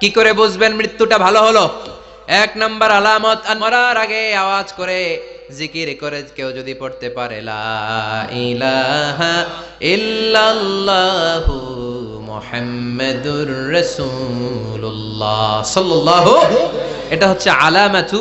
কি করে বুঝবেন মৃত্যুটা ভালো হলো? এক নাম্বার আলামত মরার আগে আওয়াজ করে জিকির করে কেউ যদি পড়তে পারে, লা ইলাহা ইল্লাল্লাহু মুহাম্মাদুর রাসূলুল্লাহ। সাল্লাল্লাহু এটা হচ্ছে আলামাতু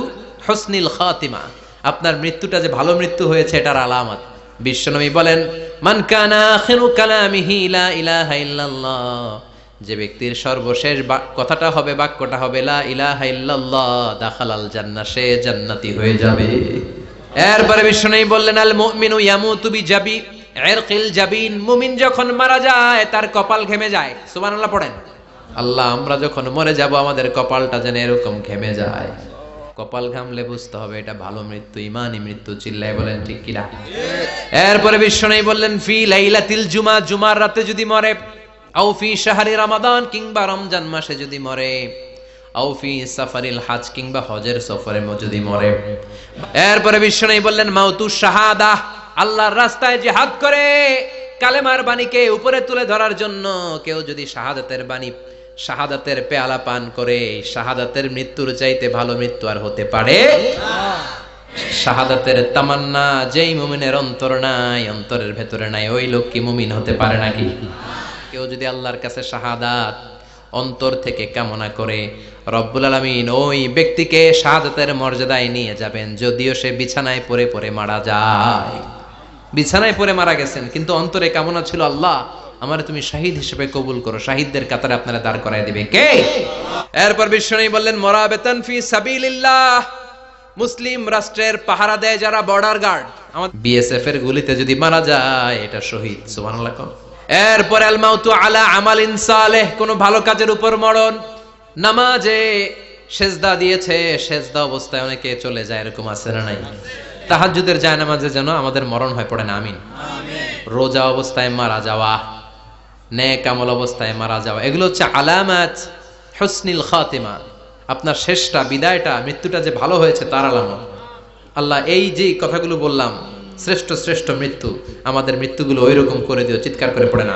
হুসনিল খাতিমা। আপনার মৃত্যুটা যে ভালো মৃত্যু হয়েছে, এটার আলামত। বিশ্বনবী বলেন, মান কানা আখিরু কালামিহি লা ইলাহা ইল্লাল্লাহ। যে ব্যক্তির সর্বশেষ কথাটা হবে, বাক্যটা হবে, লা ইলাহা ইল্লাল্লাহ, দাখালাল জান্নাহ, সে জান্নাতি হয়ে যাবে। এরপরে বিশ্বনবী বললেন, আল মুমিনু ইয়ামুতু বিজাবি ইরকিল জাবিন। মুমিন যখন মারা যায়, তার কপাল ঘেমে যায়। সুবহানাল্লাহ, পড়েন। আল্লাহ, আমরা যখন মরে যাব, আমাদের কপালটা যেন এরকম ঘেমে যায়। কপাল ঘামলে বুঝতে হবে, এটা ভালো মৃত্যু, ইমানই মৃত্যু, চিল্লায় বলেন, ঠিক কিনা? এরপরে বিশ্বনবী বললেন, ফি লাইলাতিল জুমা, জুমার রাতে যদি মরে আও ফি শাহরি রমাদান কিংবা রমজান মাসে যদি মরে, আও ফি সাফারিল হাজ কিংবা হজের সফরে যদি মরে। এরপরে বললেন, মাউতু শাহাদা, আল্লাহর রাস্তায় করে, কালেমার বাণীকে উপরে তুলে ধরার জন্য কেউ যদি শাহাদাতের বাণী, শাহাদাতের পেয়ালা পান করে, শাহাদাতের মৃত্যুর চাইতে ভালো মৃত্যু আর হতে পারে শাহাদাতের তামান্না, যেই মুমিনের অন্তর নাই, অন্তরের ভেতরে নাই, ওই লোক কি মুমিন হতে পারে নাকি? কেউ যদি আল্লাহর কাছে শাহাদাত অন্তর থেকে কামনা করে, রব্বুল আলামিন ওই ব্যক্তিকে শাহাদাতের মর্যাদায় নিয়ে যাবেন, যদিও সে বিছানায় পড়ে পড়ে মারা যায়। বিছানায় পড়ে মারা গেছেন, কিন্তু অন্তরে কামনা ছিল, আল্লাহ, আমার তুমি শাহিদ হিসেবে কবুল করো, শাহিদদের কাতারে আপনারা দাঁড় করায় দিবে। কে? এরপর বিশ্বনবী বললেন মরাবেতন ফি সাবিলিল্লাহ। মুসলিম রাষ্ট্রের পাহারা দেয় যারা বর্ডার গার্ড। আমার বিএসএফ এর গুলিতে যদি মারা যায়, এটা শহীদ, সুবহানাল্লাহ। এরপর আল মাউতু আলা আমালিন সালেহ, কোন ভালো কাজের উপর মরণ। নামাজে সেজদা দিয়েছে, সেজদা অবস্থায় অনেকে চলে যায়, এরকম আছে না নাই? তাহাজ্জুদের যায় নামাজে যেন আমাদের মরণ হয় পড়ে না আমিন। রোজা অবস্থায় মারা যাওয়া, নেক আমল অবস্থায় মারা যাওয়া, এগুলো হচ্ছে আলামাত হুসনিল খাতিমা। আপনার শেষটা, বিদায়টা, মৃত্যুটা যে ভালো হয়েছে, তার আলামত। আল্লাহ, এই যে কথাগুলো বললাম শ্রেষ্ঠ শ্রেষ্ঠ মৃত্যু আমাদের মৃত্যুগুলো ওই রকম করে দিও চিৎকার করে পড়ে না।